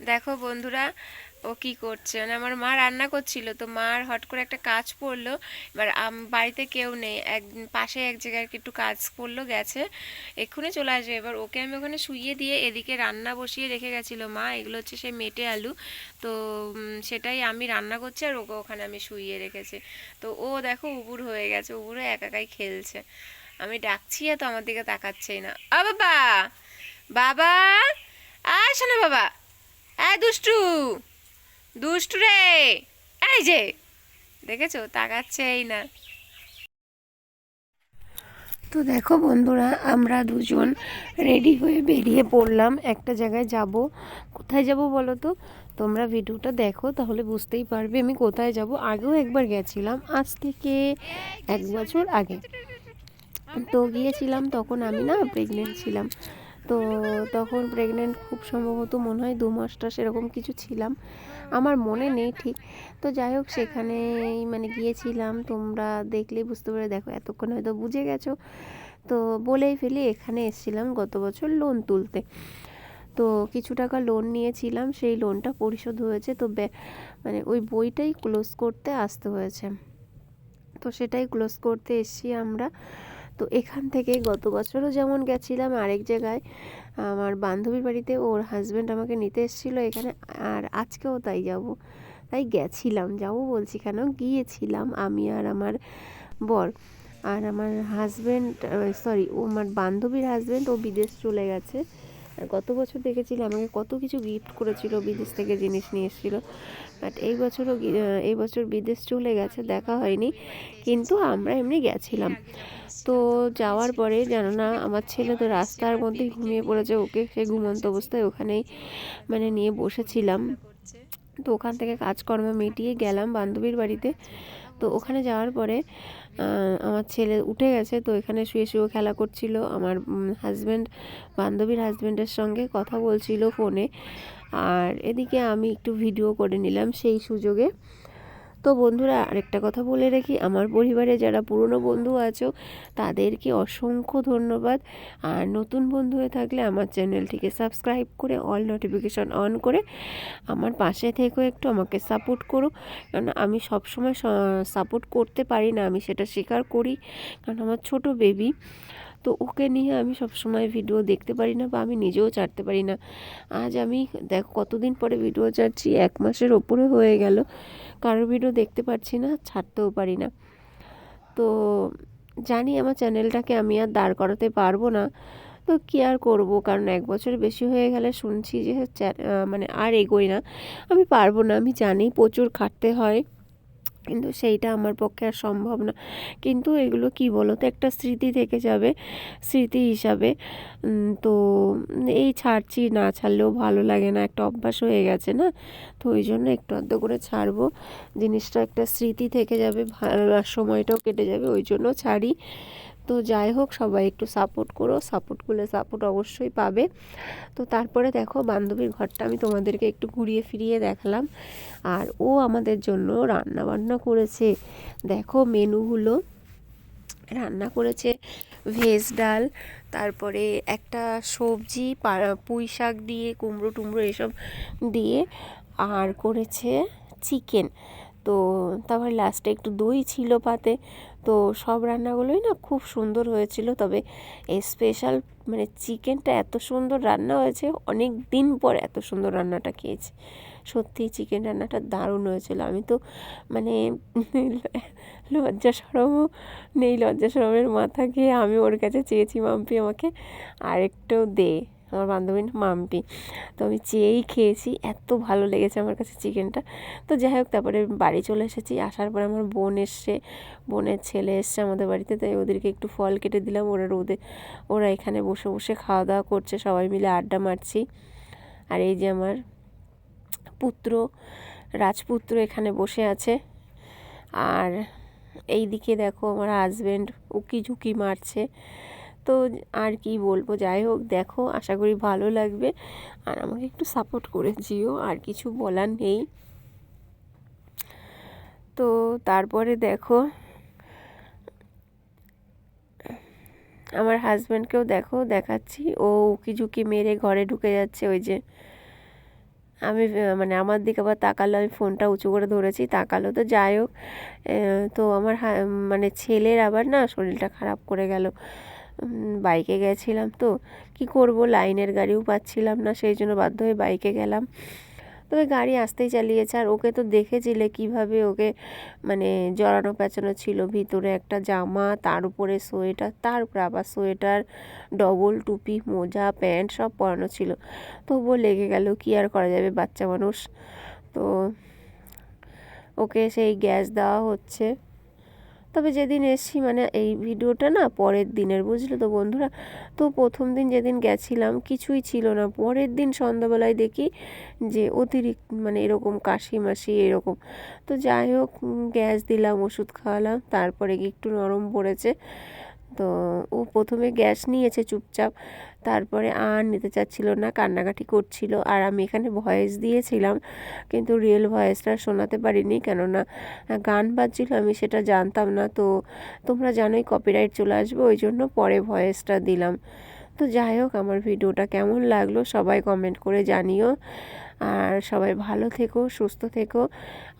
দেখো বন্ধুরা, ও কি করছে? মানে আমার মা রান্না করছিল, তো মার হট করে একটা কাজ পড়ল। এবার বাড়িতে কেউ নেই। এক, পাশে এক জায়গায় একটু কাজ পড়ল, গেছে। এক্ষুনি চলে আসবে। এবার ওকে আমি ওখানে শুইয়ে দিয়ে এদিকে রান্না বসিয়ে রেখে গেছিল মা। এগুলো হচ্ছে সে মেটে আলু। তো সেটাই আমি রান্না করছি আর ওকে ওখানে আমি শুইয়ে রেখেছি। তো ও দেখো উবুর হয়ে গেছে। উবুরে একাকাই খেলছে। আমি ডাকছি তো আমার দিকে তাকাচ্ছেই না। আ বাবা! বাবা! আসো না বাবা! এই দুষ্টু দুষ্টু রে। এই যে, দেখেছ? তাকাচ্ছেই না। তো দেখো বন্ধুরা, আমরা দুজন রেডি হয়ে বেরিয়ে পড়লাম। একটা জায়গায় যাব। কোথায় যাব বলো তো? তোমরা ভিডিওটা দেখো, তাহলে বুঝতেই পারবে আমি কোথায় যাব। আগেও একবার গেছিলাম, আজ থেকে এক বছর আগে। তো গিয়েছিলাম, তখন আমি না প্রেগনেন্ট ছিলাম। তো তখন প্রেগনেন্ট খুব সম্ভবত মনে হয় দু মাসটা সেরকম কিছু ছিলাম। আমার মনে নেই ঠিক। তো যাই হোক সেখানে মানে গিয়েছিলাম। তোমরা দেখলেই বুঝতে পারে দেখো, এতক্ষণ হয়তো বুঝে গেছো। তো বলেই ফেলি, এখানে এসেছিলাম গত বছর লোন তুলতে। তো কিছু টাকা লোন নিয়েছিলাম, সেই লোনটা পরিশোধ হয়েছে। তো মানে ওই বইটাই ক্লোজ করতে আসতে হয়েছে। তো সেটাই ক্লোজ করতে এসেছি আমরা। তো এখান থেকে গত বছরও যেমন গেছিলাম আরেক জায়গায়, আমার বান্ধবীর বাড়িতে ওর হাজব্যান্ড আমাকে নিতে এসেছিল এখানে, আর আজকেও তাই যাব। তাই গেছিলাম, যাব বলছি কেন? গিয়েছিলাম আমি আর আমার বর। আর আমার হাজব্যান্ড সরি ও আমার বান্ধবীর হাজব্যান্ড ও বিদেশ চলে গেছে। আর গত বছর দেখেছিলে আমাকে কত কিছু গিফট করেছিল, বিদেশ থেকে জিনিস নিয়ে এসেছিল। বাট এই বছরও এই বছর বিদেশ চলে গেছে, দেখা হয়নি। কিন্তু আমরা এমনি গেছিলাম। তো যাওয়ার পরে জানো না আমার ছেলে তো রাস্তার মধ্যেই ঘুমিয়ে পড়েছে, ওকে সে ঘুমন্ত অবস্থায় ওখানেই মানে নিয়ে বসেছিলাম। তো ওখান থেকে কাজকর্ম মিটিয়ে গেলাম বান্ধবীর বাড়িতে। তো ওখানে যাওয়ার পরে আমার ছেলে উঠে গেছে, তো এখানে শুয়ে শুয়ে খেলা করছিল। আমার হাজব্যান্ড বান্ধবীর হাজব্যান্ডের সঙ্গে কথা বলছিল ফোনে আর এদিকে আমি একটু ভিডিও করে নিলাম সেই সুযোগে। তো বন্ধুরা, আরেকটা কথা বলে রাখি, আমার পরিবারে যারা পুরনো বন্ধু আছো, তাদেরকে অসংখ্য ধন্যবাদ। আর নতুন বন্ধু হয়ে থাকলে আমার চ্যানেলটিকে সাবস্ক্রাইব করে, অল নোটিফিকেশন অন করে আমার পাশে থেকেও একটু আমাকে সাপোর্ট করো। কারণ আমি সবসময় সাপোর্ট করতে পারি না, আমি সেটা স্বীকার করি। কারণ আমার ছোট বেবি তো ওকে নিয়ে আমি সবসময় ভিডিও দেখতে পারি না বা আমি নিজেও ছাড়তে পারি না। আজ আমি, দেখ কতদিন পরে ভিডিও ছাড়ছি, এক মাসের ওপরে হয়ে গেল। কারোর ভিডিও দেখতে পারছি না, ছাড়তেও পারি না। তো জানি আমার চ্যানেলটাকে আমি আর দাঁড় করাতে পারব না। তো কী আর করব? কারণ এক বছর বেশি হয়ে গেলে শুনছি যে মানে আর এগোই না। আমি পারব না, আমি জানি প্রচুর খাটতে হয়। কিন্তু সেইটা আমার পক্ষে আর সম্ভব না। কিন্তু এগুলো কি বলো তো একটা স্মৃতি থেকে যাবে, স্মৃতি হিসাবে। তো এই ছাড়ছি, না ছাড়লেও ভালো লাগে না, একটা অভ্যাস হয়ে গেছে না? তো ওই জন্য একটু আধ করে ছাড়বো। জিনিসটা একটা স্মৃতি থেকে যাবে, ভালো সময়টাও কেটে যাবে, ওই জন্য ছাড়ি। তো যাই হোক, সবাই একটু সাপোর্ট করো। সাপোর্ট করলে সাপোর্ট অবশ্যই পাবে। তো তারপরে দেখো, বান্ধবীর ঘরটা আমি তোমাদেরকে একটু ঘুরিয়ে ফিরিয়ে দেখালাম। আর ও আমাদের জন্য রান্না বান্না করেছে। দেখো মেনুগুলো। রান্না করেছে ভেজ ডাল, তারপরে একটা সবজি পুঁই শাক দিয়ে, কুমড়ো টুমড়ো এসব দিয়ে, আর করেছে চিকেন। তো তারপর লাস্টে একটু দই ছিল পাতে। তো সব রান্নাগুলোই না খুব সুন্দর হয়েছিল, তবে স্পেশাল মানে চিকেনটা এত সুন্দর রান্না হয়েছে, অনেক দিন পর এত সুন্দর রান্নাটা খেয়েছি। সত্যি চিকেন রান্নাটা দারুণ হয়েছিল। আমি তো মানে লজ্জা সরমও নেই, লজ্জা সরমের মাথা খেয়ে আমি ওর কাছে চেয়েছি, মাম্পি আমাকে আরেকটু দে। আমার বান্ধবীর মাম্পি। তো আমি চেয়েই খেয়েছি, এত ভালো লেগেছে আমার কাছে চিকেনটা। তো যাই হোক, তারপরে বাড়ি চলে এসেছি। আসার পরে আমার বোন এসছে, বোনের ছেলে এসছে আমাদের বাড়িতে, তাই ওদেরকে একটু ফল কেটে দিলাম। ওরা রোদে, ওরা এখানে বসে বসে খাওয়া দাওয়া করছে, সবাই মিলে আড্ডা মারছি। আর এই যে আমার পুত্র, রাজপুত্র এখানে বসে আছে। আর এই দিকে দেখো আমার হাজব্যান্ড উকি ঝুঁকি মারছে। তো আর কি বলব? যাই হোক, দেখো, আশা করি ভালো লাগবে। আর আমাকে একটু সাপোর্ট করে যেও, আর কিছু বলার নেই। তো তারপরে দেখো, আমার হাজব্যান্ডকেও দেখো, দেখাচ্ছি। ও উকি ঝুঁকি মেরে ঘরে ঢুকে যাচ্ছে, ওই যে আমি মানে আমার দিকে আবার তাকালো, আমি ফোনটা উঁচু করে ধরেছি, তাকালো তো যাই হোক। তো আমার মানে ছেলের আবার না শরীরটা খারাপ করে গেল। বাইকে গেছিলাম তো। কি করব? লাইনের গাড়িও পাচ্ছিলাম না, সেই জন্য বাধ্য হয়ে বাইকে গেলাম। তবে গাড়ি আসতেই চালিয়েছে আর ওকে তো দেখেছিলে কীভাবে ওকে মানে জড়ানো পেঁচানো ছিল। ভিতরে একটা জামা, তার উপরে সোয়েটার, তার উপরে আবার সোয়েটার, ডবল টুপি, মোজা, প্যান্ট সব পরানো ছিল। তবুও লেগে গেল, কি আর করা যাবে বাচ্চা মানুষ। তো ওকে সেই গ্যাস দেওয়া হচ্ছে। তবে যেদিন এসছি মানে এই ভিডিওটা না পরের দিনের, বুঝলে তো বন্ধুরা? তো প্রথম দিন যেদিন গেছিলাম, কিছুই ছিল না। পরের দিন সন্ধ্যাবেলায় দেখি যে অতিরিক্ত মানে এরকম কাশি মাসি এরকম। তো যাই হোক গ্যাস দিলাম, ওষুধ খাওয়ালাম, তারপরে একটু নরম পড়েছে। তো ও প্রথমে গ্যাস নিয়েছে চুপচাপ, তারপরে আর নিতে চাচ্ছিল না, কান্নাকাটি করছিল। আর আমি এখানে ভয়েস দিয়েছিলাম, কিন্তু রিয়েল ভয়েসটা শোনাতে পারিনি, কেননা গান বাজছিল, আমি সেটা জানতাম না। তো তোমরা জানোই কপিরাইট চলে আসবে, ওই জন্য পরে ভয়েসটা দিলাম। তো যাই হোক, আমার ভিডিওটা কেমন লাগল সবাই কমেন্ট করে জানিও। আর সবাই ভালো থেকো, সুস্থ থেকো,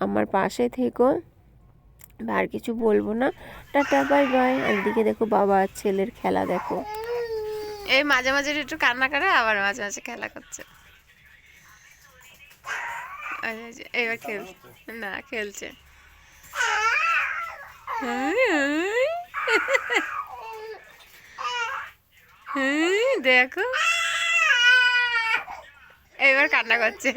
আমার পাশে থেকো। আর কিছু বলব না। Tata bye bye. এদিকে দেখো বাবা আর ছেলের খেলা দেখো। এই মাঝে মাঝে একটু কান্না করে আবার মাঝে মাঝে খেলা করছে। এবার খেল না খেলছে। হুম, দেখো। এবার কান্না করছে।